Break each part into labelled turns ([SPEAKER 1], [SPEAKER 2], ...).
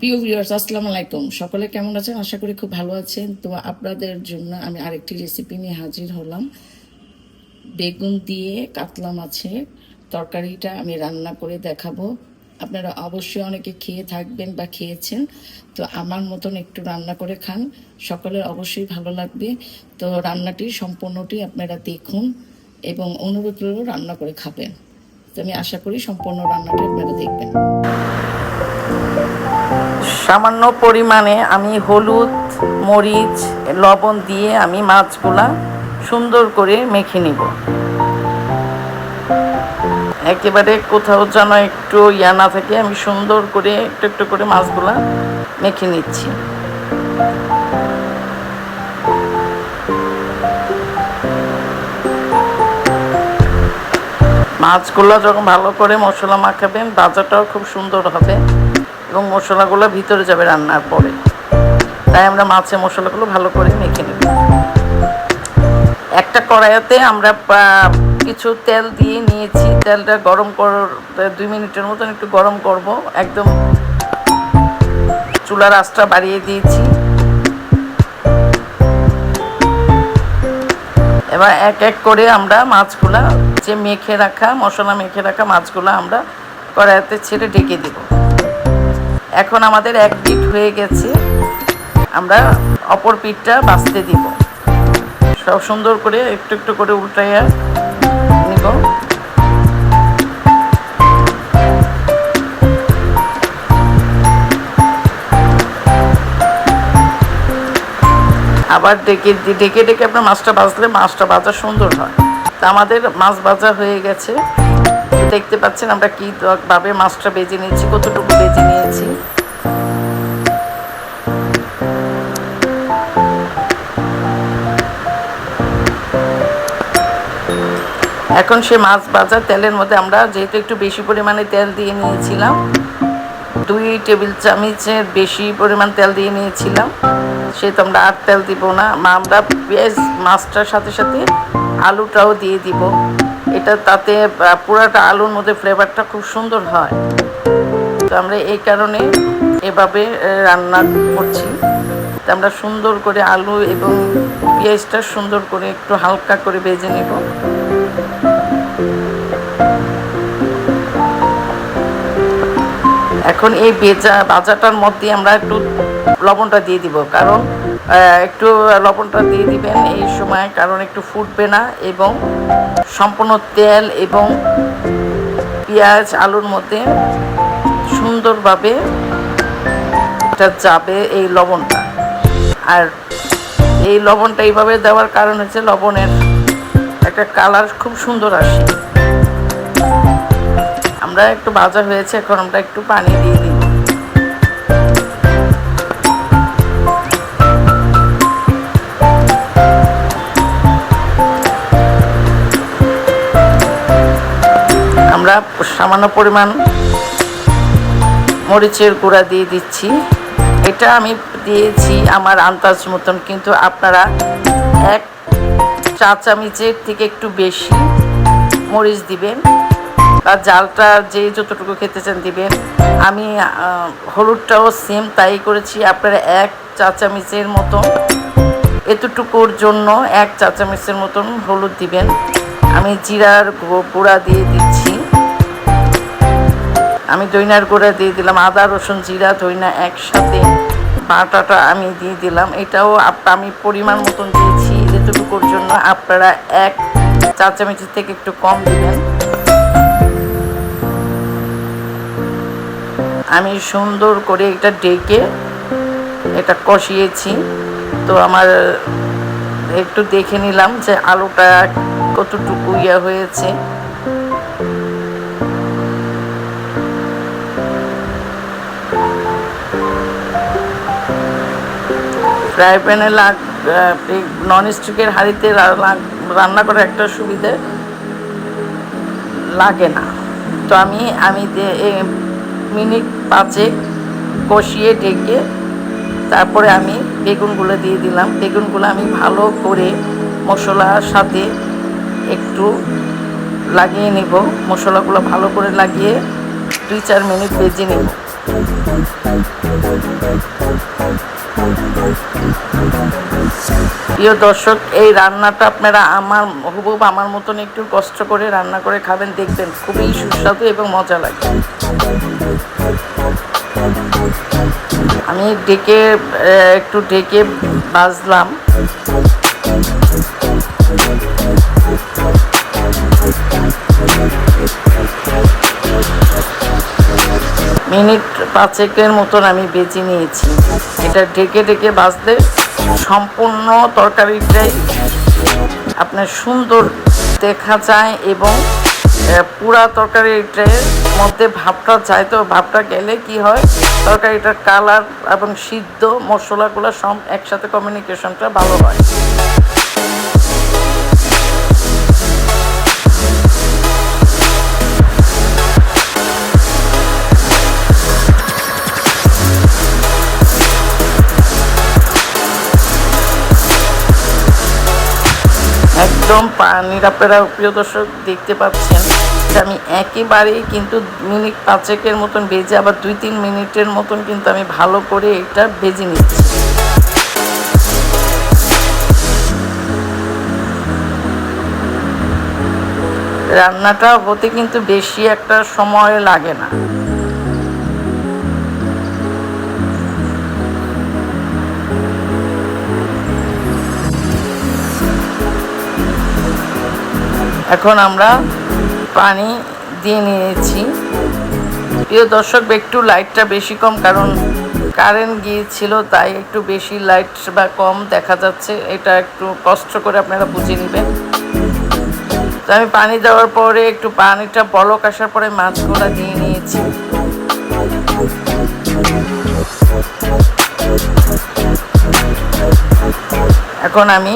[SPEAKER 1] প্রিয় ভিউয়ার্স আসসালামু আলাইকুম। সকলে কেমন আছেন? আশা করি খুব ভালো আছেন। তো আপনাদের জন্য আমি আরেকটি রেসিপি নিয়ে হাজির হলাম। বেগুন দিয়ে কাতলা মাছের তরকারিটা আমি রান্না করে দেখাবো। আপনারা অবশ্যই অনেকে খেয়ে থাকবেন বা খেয়েছেন, তো আমার মতন একটু রান্না করে খান। সকলের অবশ্যই ভালো লাগবে। তো রান্নাটি সম্পূর্ণটি আপনারা দেখুন এবং অনুরোধ রান্না করে খাবেন। তো আমি আশা করি সম্পূর্ণ রান্নাটি আপনারা দেখবেন। সামান্য পরিমাণে আমি হলুদ, মরিচ, লবণ দিয়ে আমি মাছগুলা সুন্দর করে মেখে নিব। একেবারে কোথাও যেন একটু ইয়া না থাকে, আমি সুন্দর করে একটু একটু করে মাছগুলা মেখে নিচ্ছি। মাছগুলো যখন ভালো করে মশলা মাখাবেন, ভাজাটাও খুব সুন্দর হবে। এবং মশলাগুলো ভিতরে যাবে রান্নার পরে। তাই আমরা মাছে মশলাগুলো ভালো করে মেখে নেব। একটা কড়াইতে আমরা কিছু তেল দিয়ে নিয়েছি। তেলটা গরম কর দুই মিনিটের মতন একটু গরম করব। একদম চুলার আঁচটা বাড়িয়ে দিয়েছি। এবার এক এক করে আমরা মাছগুলা যে মেখে রাখা, মশলা মেখে রাখা মাছগুলো আমরা কড়াইতে ছেড়ে ঢেকে দেব। এখন আমাদের এক পিঠ হয়ে গেছে। আমরা অপর পিঠটা বাঁচতে দিব। সব সুন্দর করে একটু একটু করে উল্টাইয়া নিব। আবার ডেকে ডেকে ডেকে আপনার মাছটা বাজলে মাছটা বাজা সুন্দর হয়। তা আমাদের মাছ বাজা হয়ে গেছে। দেখতে পাচ্ছেন আমরা কি ভাবে মাছটা বেজে নিয়েছি, কতটুকু বেজে নিয়েছি। এখন সে মাছ ভাজা তেলের মধ্যে আমরা যেহেতু একটু বেশি পরিমাণে তেল দিয়ে নিয়েছিলাম, দুই টেবিল চামচের বেশি পরিমাণ তেল দিয়ে নিয়েছিলাম সেহেতু আমরা আর তেল দিব না আমরা পেঁয়াজ মাছটার সাথে সাথে আলুটাও দিয়ে দিব। এটা তাতে পুরাটা আলুর মধ্যে ফ্লেভারটা খুব সুন্দর হয়। তো আমরা এই কারণে এভাবে রান্না করছি। তো আমরা সুন্দর করে আলু এবং পেঁয়াজটা সুন্দর করে একটু হালকা করে ভেজে নেব। এখন এই ভেজা বাজাটার মধ্যে আমরা একটু লবণটা দিয়ে দিব, কারণ একটু লবণটা দিয়ে দিবেন এই সময়, কারণ একটু ফুটবে না এবং সম্পূর্ণ তেল এবং পেঁয়াজ, আলুর মধ্যে সুন্দরভাবে এটা যাবে এই লবণটা। আর এই লবণটা এইভাবে দেওয়ার কারণ হচ্ছে লবণের একটা কালার খুব সুন্দর আসে। আমরা একটু ভাজা হয়েছে, এখন আমরা একটু পানি দিয়ে দিব আমরা সামান্য পরিমাণ মরিচের গুঁড়া দিয়ে দিচ্ছি। এটা আমি দিয়েছি আমার আন্দাজ মতন, কিন্তু আপনারা এক চা চামচের থেকে একটু বেশি মরিচ দিবেন বা জালটা যে যতটুকু খেতে চান দিবেন। আমি হলুদটাও সেম তাই করেছি, আপনারা এক চা চামচের মতন এতটুকুর জন্য এক চা চামচের মতন হলুদ দিবেন। আমি জিরার গুঁড়া দিয়ে দিচ্ছি। আমি দইনার গুঁড়া দিয়ে দিলাম, আদা, রসুন, জিরা দইনা একসাথে। বাটাটা আমি দিয়ে দিলাম। এটাও আমি পরিমাণ মতন দিয়েছি এতটুকুর জন্য। আপনারা এক চা চামচের থেকে একটু কম দিবেন। আমি সুন্দর করে এটা ডেকে এটা কষিয়েছি। তো আমার একটু দেখে নিলাম যে আলুটা কতটুকু ইয়ে হয়েছে। ফ্রাই প্যানে লাগ নন স্টিকের হাঁড়িতে রান্না করার একটা সুবিধে লাগে না। তো আমি আমি মিনিট পাঁচে কষিয়ে ডেকে তারপরে আমি বেগুনগুলো দিয়ে দিলাম। বেগুনগুলো আমি ভালো করে মশলার সাথে একটু লাগিয়ে নিব। মশলাগুলো ভালো করে লাগিয়ে দুই চার মিনিট ভেজে নিব। প্রিয় দর্শক, এই রান্নাটা আপনারা আমার হুবুব আমার মতন একটু কষ্ট করে রান্না করে খাবেন, দেখবেন খুবই সুস্বাদু এবং মজা লাগে। আমি ডেকে একটু ডেকে বাজলাম। মিনিট পাঁচেকের মতন আমি বেছে নিয়েছি। এটা ঢেকে ঢেকে ভাজলে সম্পূর্ণ তরকারিটাই আপনার সুন্দর দেখা যায় এবং পুরা তরকারিটার মধ্যে ভাবটা চাই তো ভাবটা গেলে কি হয়, তরকারিটার কালার এবং সিদ্ধ মশলাগুলো সব একসাথে কমিউনিকেশনটা ভালো হয়। একদম পানির আপনারা প্রিয় দর্শক দেখতে পাচ্ছেন আমি একেবারেই কিন্তু মিনিট পাঁচেকের মতন ভেজে আবার দুই তিন মিনিটের মতন কিন্তু আমি ভালো করে এটা ভেজে নিচ্ছি। রান্নাটা হতে কিন্তু বেশি একটা সময় লাগে না। এখন আমরা পানি দিয়ে নিয়েছি। প্রিয় দর্শক, একটু লাইটটা বেশি কম, কারণ কারেন্ট গিয়েছিল, তাই একটু বেশি লাইট বা কম দেখা যাচ্ছে। এটা একটু কষ্ট করে আপনারা বুঝে নেবেন। তো আমি পানি দেওয়ার পরে একটু পানিটা বলক আসার পরে মাছগুলো দিয়ে নিয়েছি। এখন আমি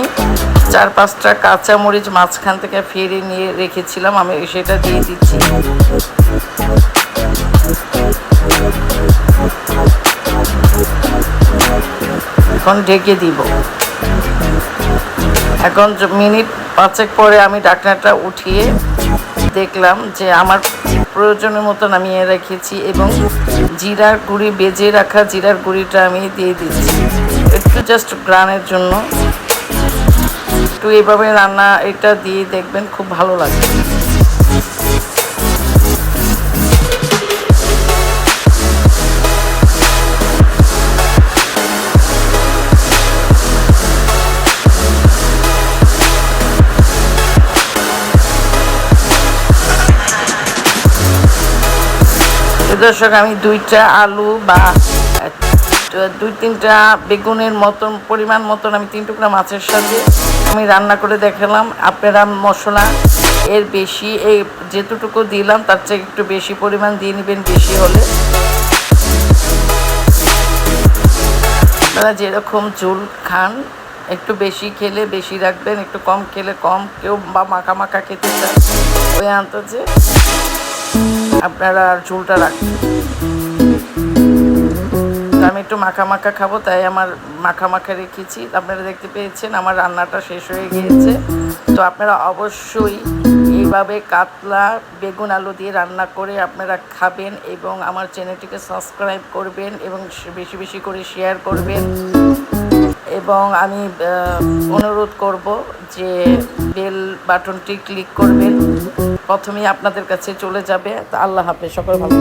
[SPEAKER 1] চার পাঁচটা কাঁচা মরিচ মাঝখান থেকে ফিরে নিয়ে রেখেছিলাম, আমি সেটা দিয়ে দিচ্ছি। এখন ঢেকে দিব। এখন মিনিট পাঁচেক পরে আমি ডাকনাটা উঠিয়ে দেখলাম যে আমার প্রয়োজনের মতন আমি এ রেখেছি এবং জিরার গুঁড়ি বেজে রাখা জিরার গুঁড়িটা আমি দিয়ে দিচ্ছি। একটু জাস্ট গ্রানের জন্য একটু এভাবে রান্না এটা দিয়ে দেখবেন খুব ভালো লাগে। দর্শক আমি দুইটা আলু বা দুই তিনটা বেগুনের মতন, পরিমাণ মতন আমি তিন টুকরা মাছের সাথে আমি রান্না করে দেখালাম। আপনারা মশলা এর বেশি, এই যেতটুকু দিলাম, তার চেয়ে একটু বেশি পরিমাণ দিয়ে নেবেন, বেশি হলে। আপনারা যেরকম ঝোল খান, একটু বেশি খেলে বেশি রাখবেন, একটু কম খেলে কম, কেউ বা মাখা মাখা খেতে চান ওই আন্দাজে আপনারা ঝোলটা রাখবেন। আমি একটু মাখা মাখা খাব, তাই আমার মাখা মাখা রেখেছি। আপনারা দেখতে পেয়েছেন, আমার রান্নাটা শেষ হয়ে গিয়েছে। তো আপনারা অবশ্যই এইভাবে কাতলা, বেগুন আলু দিয়ে রান্না করে আপনারা খাবেন এবং আমার চ্যানেলটিকে সাবস্ক্রাইব করবেন এবং বেশি বেশি করে শেয়ার করবেন। এবং আমি অনুরোধ করব যে বেল বাটনটি ক্লিক করবেন। প্রথমেই আপনাদের কাছে চলে যাবে। তা আল্লাহ হাফেজ, সকল ভালো।